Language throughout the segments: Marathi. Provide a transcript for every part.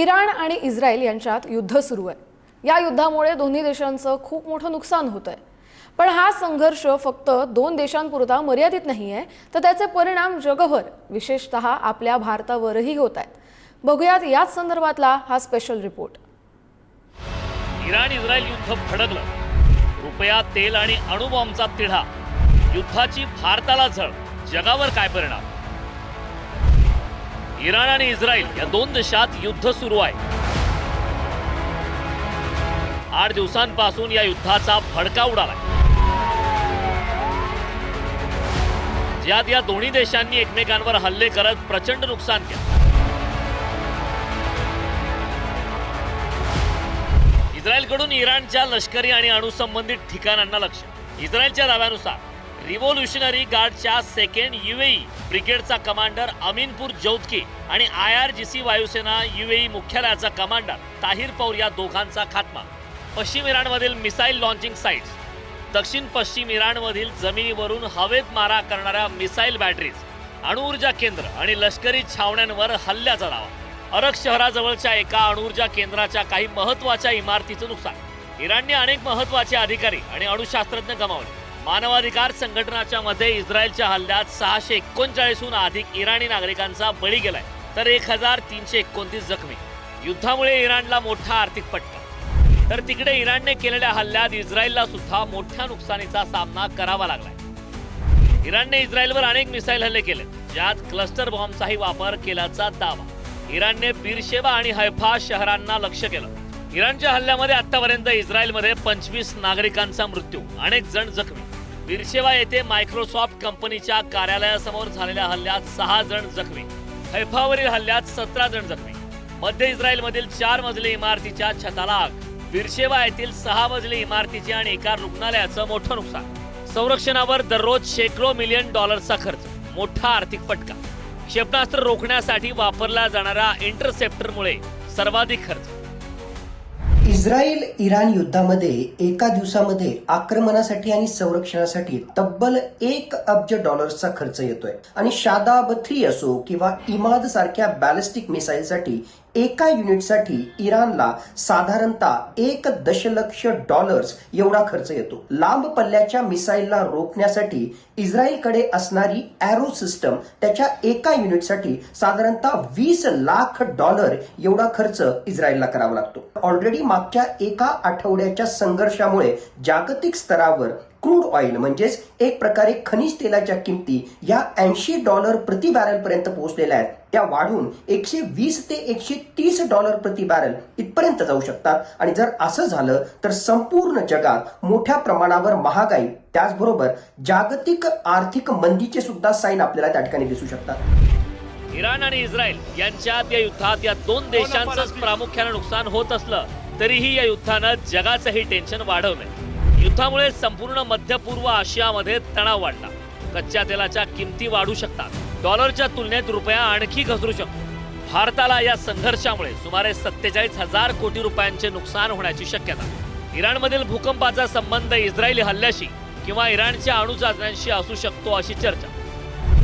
इराण आणि इस्रायल यांच्यात युद्ध सुरू आहे. या युद्धामुळे दोन्ही देशांचं खूप मोठं नुकसान होत आहे पण हा संघर्ष फक्त दोन देशांपुरता मर्यादित नाही आहे तर त्याचे परिणाम जगभर विशेषतः आपल्या भारतावरही होत आहेत. बघूयात याच संदर्भातला हा स्पेशल रिपोर्ट इराण इस्रायल युद्ध भडकलं रुपया तेल आणि अणुबॉम्बचा तिढा. युद्धाची भारताला झळ. जगावर काय परिणाम? इराण आणि इस्रायल या दोन देशात युद्ध सुरू आहे. आठ दिवसांपासून या युद्धाचा भडका उडालाय. ज्यात या दोन्ही देशांनी एकमेकांवर हल्ले करत प्रचंड नुकसान केलं. इस्रायलकडून इराणच्या लष्करी आणि अणुसंबंधित ठिकाणांना लक्ष. इस्रायलच्या दाव्यानुसार रिव्होल्युशनरी गार्डच्या सेकंड युएई ब्रिगेडचा कमांडर अमीनपूर जौतके आणि आय आर जी सी वायुसेना युएई मुख्यालयाचा कमांडर ताहिर पौर या दोघांचा खात्मा. पश्चिम इराणमधील मिसाईल लॉन्चिंग साईट्स दक्षिण पश्चिम इराणमधील जमिनीवरून हवेत मारा करणाऱ्या मिसाईल बॅटरीज अणुऊर्जा केंद्र आणि लष्करी छावण्यांवर हल्ल्याचा दावा अरक शहराजवळच्या एका अणुऊर्जा केंद्राच्या काही महत्त्वाच्या इमारतीचं नुकसान. इराणने अनेक महत्त्वाचे अधिकारी आणि अणुशास्त्रज्ञ गमावले. मानवाधिकार संघटनाच्या मते इस्रायलच्या हल्ल्यात सहाशे एकोणचाळीसहून अधिक इराणी नागरिकांचा बळी गेलाय. तर एक हजार तीनशे एकोणतीस जखमी. युद्धामुळे इराणला मोठा आर्थिक पट्टा. तर तिकडे इराणने केलेल्या हल्ल्यात इस्रायलला सुद्धा मोठ्या नुकसानीचा सामना करावा लागलाय. इराणने इस्रायलवर अनेक मिसाईल हल्ले केले. ज्यात क्लस्टर बॉम्बचाही वापर केल्याचा दावा. इराणने बिरशेबा आणि हैफा शहरांना लक्ष्य केलं. इराणच्या हल्ल्यामध्ये आतापर्यंत इस्रायलमध्ये पंचवीस नागरिकांचा मृत्यू अनेक जण जखमी. बिरशेवा येथे मायक्रोसॉफ्ट कंपनीच्या कार्यालयासमोर झालेल्या हल्ल्यात सहा जण जखमी. हैफावरील हल्ल्यात सतरा जण जखमी. मध्य इस्रायलमधील चार मजली इमारतीच्या छताला आग. बिरशेवा येथील सहा मजली इमारतीचे आणि एका रुग्णालयाचं मोठं नुकसान. संरक्षणावर दररोज शेकडो मिलियन डॉलरचा खर्च. मोठा आर्थिक फटका. क्षेपणास्त्र रोखण्यासाठी वापरला जाणाऱ्या इंटरसेप्टरमुळे सर्वाधिक खर्च. इस्रायल इराण युद्धामध्ये एका दिवसामध्ये आक्रमणासाठी आणि संरक्षणासाठी तब्बल एक अब्ज डॉलर्सचा खर्च येतोय. आणि शादाब थ्री असो किंवा इमाद सारख्या बॅलिस्टिक मिसाईलसाठी एका युनिटसाठी इराणला साधारणतः एक दशलक्ष डॉलर्स एवढा खर्च येतो. लांब पल्ल्याच्या मिसाईलला रोखण्यासाठी इस्रायलकडे असणारी अॅरो सिस्टम त्याच्या एका युनिटसाठी साधारणतः वीस लाख डॉलर एवढा खर्च इस्रायलला करावा लागतो. ऑलरेडी मागच्या एका आठवड्याच्या संघर्षामुळे जागतिक स्तरावर क्रूड ऑइल म्हणजेच एक प्रकारे खनिज तेलाच्या किमती या ऐंशी डॉलर प्रति बॅरल पर्यंत पोहोचलेल्या आहेत. त्या वाढून एकशे वीस ते एकशे तीस डॉलर प्रति बॅरल इथपर्यंत जाऊ शकतात. आणि जर असं झालं तर संपूर्ण जगात मोठ्या प्रमाणावर महागाई त्याचबरोबर जागतिक आर्थिक मंदीचे सुद्धा साईन आपल्याला त्या ठिकाणी दिसू शकतात. इराण आणि इस्रायल यांच्यात या युद्धात या दोन देशांचंच प्रामुख्यानं नुकसान होत असलं तरीही या युद्धानं जगाचंही टेन्शन वाढवलंय. युद्धामुळे संपूर्ण मध्य पूर्व आशियामध्ये तणाव वाढला. कच्च्या तेलाच्या किमती वाढू शकतात. डॉलरच्या तुलनेत रुपया आणखी घसरू शकतो. भारताला या संघर्षामुळे सुमारे सत्तेचाळीस हजार कोटी रुपयांचे नुकसान होण्याची शक्यता. इराणमधील भूकंपाचा संबंध इस्रायली हल्ल्याशी किंवा इराणच्या अणुचाचण्यांशी असू शकतो अशी चर्चा.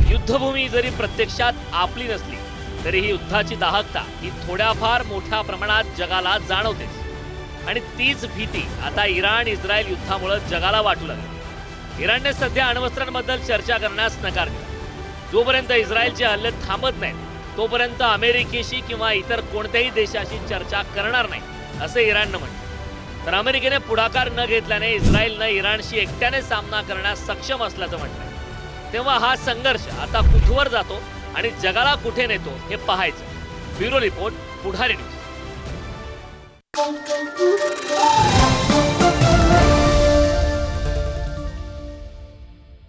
युद्धभूमी जरी प्रत्यक्षात आपली नसली तरी ही युद्धाची दाहकता ही थोड्याफार मोठ्या प्रमाणात जगाला जाणवतेच. आणि तीच भीती आता इराण इस्रायल युद्धामुळे जगाला वाटू लागली. इराणने सध्या अण्वस्त्रांबद्दल चर्चा करण्यास नकार दिला. जोपर्यंत इस्रायलचे हल्ले थांबत नाहीत तोपर्यंत अमेरिकेशी किंवा इतर कोणत्याही देशाशी चर्चा करणार नाही असे इराणनं म्हटलं. तर अमेरिकेने पुढाकार न घेतल्याने इस्रायलनं इराणशी एकट्याने सामना करण्यास सक्षम असल्याचं म्हटलं. तेव्हा हा संघर्ष आता कुठवर जातो आणि जगाला कुठे नेतो हे पाहायचं. Bureau report Pudhari news. Thank you.